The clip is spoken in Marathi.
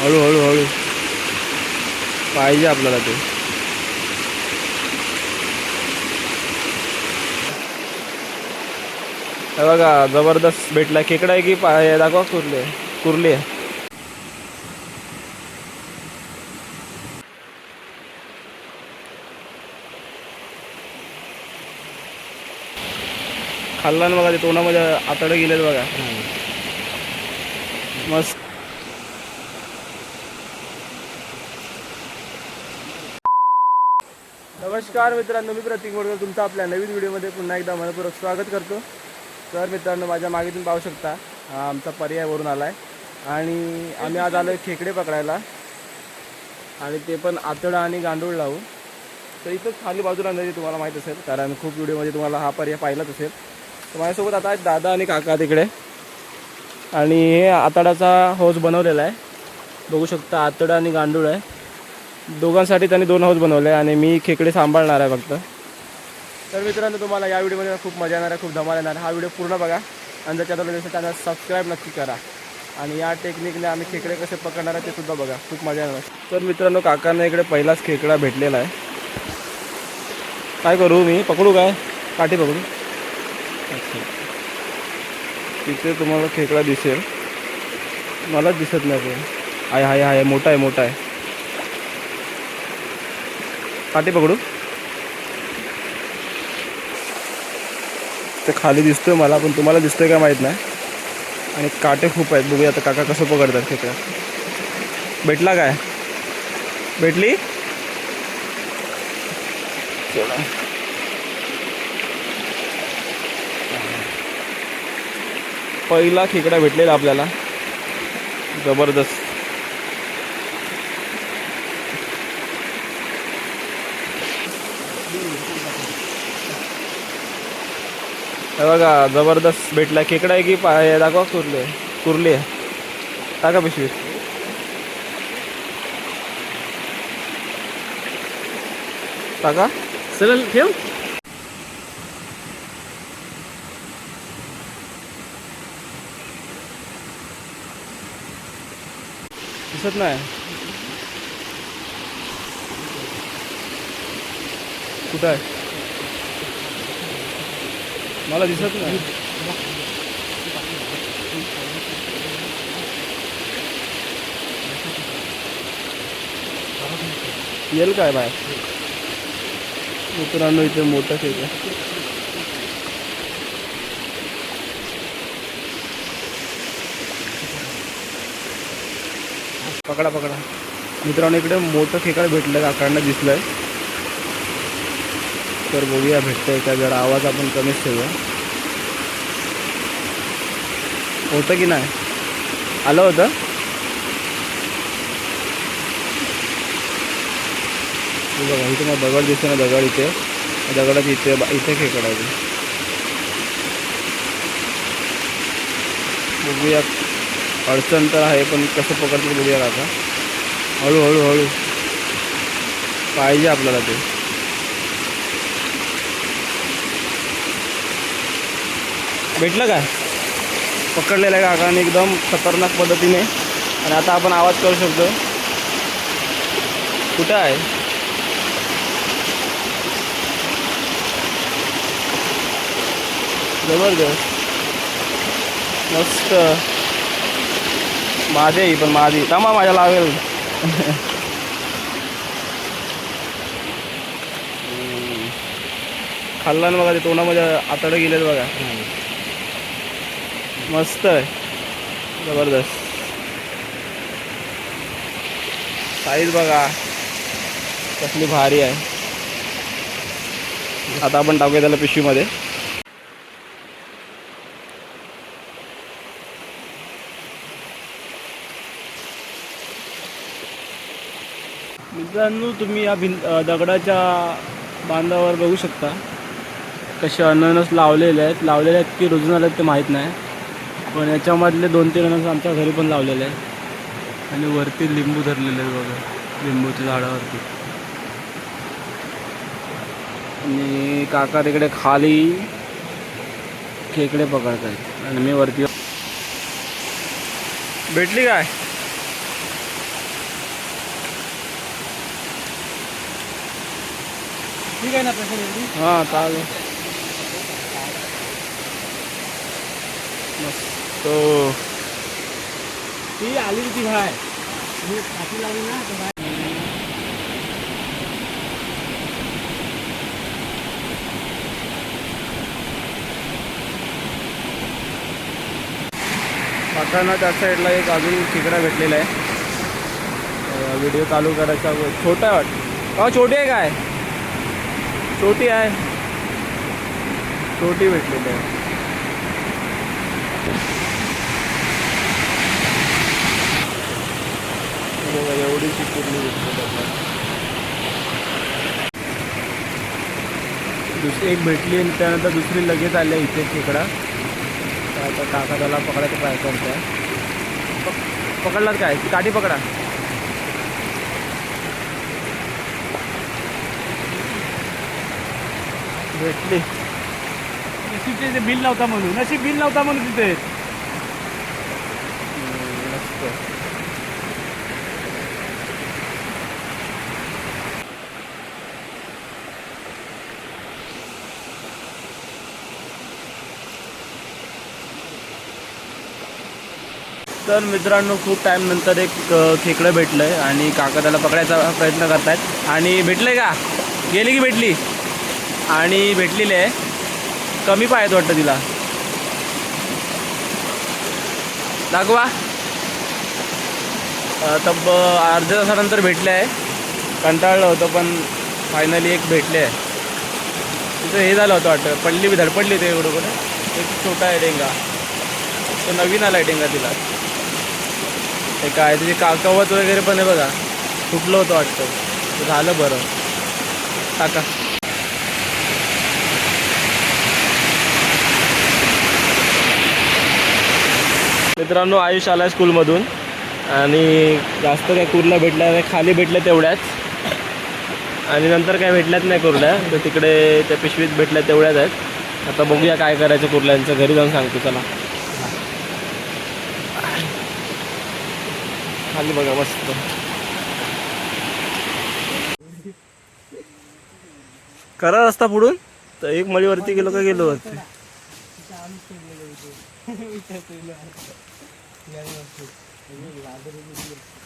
हळू हळू पाहिजे आपल्याला ते. हे बघा जबरदस्त भेटला. खेकडा आहे की पा हे दाखवा कुर्ली. कुर्ली. आहे खाल्ला ना बघा ते तोंडामध्ये आतडे गेलेत बघा. मस्त. नमस्कार मित्रांनो मी प्रतीक मोडकर तुमचं आपल्या नवीन व्हिडिओमध्ये पुन्हा एकदा मनपूर्वक स्वागत करतो. तर मित्रांनो माझ्या मागे तुम्ही पाहू शकता हा आमचा पर्याय वरून आला आहे आणि आम्ही आज आलो आहे खेकडे पकडायला. आणि ते पण आतडा आणि गांडूळ लावून. तर इथंच खाली बाजूला नदी तुम्हाला माहीत असेल कारण खूप व्हिडिओमध्ये तुम्हाला हा पर्याय पाहिलाच असेल. तर माझ्यासोबत आता दादा आणि काका तिकडे. आणि हे आतडाचा हौज बनवलेला आहे. बघू शकता आतडा आणि गांडूळ आहे. दोघांसाठी त्यांनी दोन हाऊस बनवले आणि मी खेकडे सांभाळणार आहे फक्त. तर मित्रांनो तुम्हाला या व्हिडिओमध्ये खूप मजा येणार आहे खूप धमाल येणार आहे. हा व्हिडिओ पूर्ण बघा. आणि जर चॅनल असेल चॅनल सबस्क्राईब नक्की करा. आणि या टेक्निकने आम्ही खेकडे कसे पकडणार आहे ते सुद्धा बघा. खूप मजा येणार. तर मित्रांनो काकांना इकडे पहिलाच खेकडा भेटलेला आहे. काय करू मी? पकडू काय? काठी पकडू? अच्छा. तिथे तुम्हाला खेकडा दिसेल. मलाच दिसत नाही आहे आहे आहे मोठा आहे मोठा आहे. काटे पकडू. ते खाली दिसतोय मला पण तुम्हाला दिसतोय का माहीत नाही. आणि काटे खूप आहेत. बघूया आता काका कसं पकडतात खेकडा भेटला काय? भेटली? चला. पहिला खेकडा भेटलेला आपल्याला. जबरदस्त. बघा जबरदस्त भेटला. खेकडा आहे की पा हे दाखवा कुर्ली. कुर्ली आहे. टाका पिशवी. टाका. चल ठेव. दिसत नाही. कुठं आहे? मला दिसत नाही. येईल काय बाय मित्रांनो इथे मोठं खेळ आहे. पकडा पकडा. मित्रांनो इकडे मोठं खेकडं भेटलं काकांना दिसलंय. तर बघूया भेटतंय का जरा? आवाज आपण कमीच ठेवूया. होतं की नाही? आलं होतं? बघा इथे मग दगड दिसतो ना दगड इथे. दगडात इथे इथे खेकडायचं बघूया अडचण तर आहे पण कसं पकडतो बघूया आता. हळूहळू हळू हळू. पाहिजे आपल्याला ते. भेटलं काय पकडलेलं आहे काकाने एकदम खतरनाक पद्धतीने. आणि आता आपण आवाज करू शकतो. कुठं आहे? जबरदस्त. मस्त. माझे पण माझी. थांबा माझ्या लावेल खाल्ला ना बघा ते तोंडामध्ये आतडं गेलेत बघा. मस्त आहे. जबरदस्त. साईज बघा. कसली भारी आहे. आता आपण टाकूया त्याला पिशवीमध्ये मित्रांनो तुम्ही या भिं दगडाच्या बांधावर बघू शकता. कसे अननस लावलेले आहेत. लावलेले आहेत की रुजून आले आहेत ते माहीत नाही. पण याच्यामधले दोन तीन जण आमच्या घरी पण लावलेले आहे आणि वरती लिंबू धरलेले आहे बघा लिंबूच्या झाडावरती. आणि काका तिकडे खाली खेकडे पकडत आहेत. आणि मी वरती भेटली काय? ठीक आहे ना हां चालेल. बस. ती आली ती बाहेर. मी काठी लावली ना तर बाहेर. त्या साईडला एक अजून खेकडा भेटलेला आहे. व्हिडिओ चालू करायचा छोटा आहे वाटतं. हा छोटी आहे काय? छोटी आहे. छोटी भेटलेली आहे. बघा भेटली आपल्याला दुसरी एक भेटली आणि त्यानंतर दुसरी लगेच आली आहे इथे खेकडा तर आता काका त्याला पकडायचा ट्राय करतोय. पक- पकडलात काय? काठी पकडा. भेटली. बिल नव्हता म्हणून. नशीब बिल नव्हता म्हणून तिथे. तर मित्रांनो खूप टाईम नंतर एक खेकडं भेटलं आहे आणि काका त्याला पकडायचा प्रयत्न करतायत. आणि भेटलं का? गेली की भेटली? आणि भेटलेली आहे. कमी पाय वाटतं तिला. दाखवा. तब अर्ध्या तासानंतर भेटले आहे. कंटाळलं होतं पण फायनली एक भेटले आहे. तिथं हे झालं होतं वाटतं. पडली बी धडपडली होती एवढं कुठे एक छोटा आहे डेंगा. तो नवीन आला आहे डेंगा तिला. हे काय तुझे काकवत वगैरे पण आहे बघा फुटलं होतं वाटतं. झालं बरं. टाका. मित्रांनो आयुष आला आहे स्कूलमधून आणि जास्त काय कुर्ला भेटल्या नाही खाली भेटल्या तेवढ्याच. आणि नंतर काय भेटल्याच नाही कुर्ल्या तर तिकडे त्या पिशवीत भेटल्या तेवढ्याच आहेत. आता बघूया काय करायचं कुर्ल्यांचं घरी जाऊन सांगतो चला. खाली बघा मस्त. करा रस्ता पुढून. तर एक मळीवरती गेलो का गेलो वरती.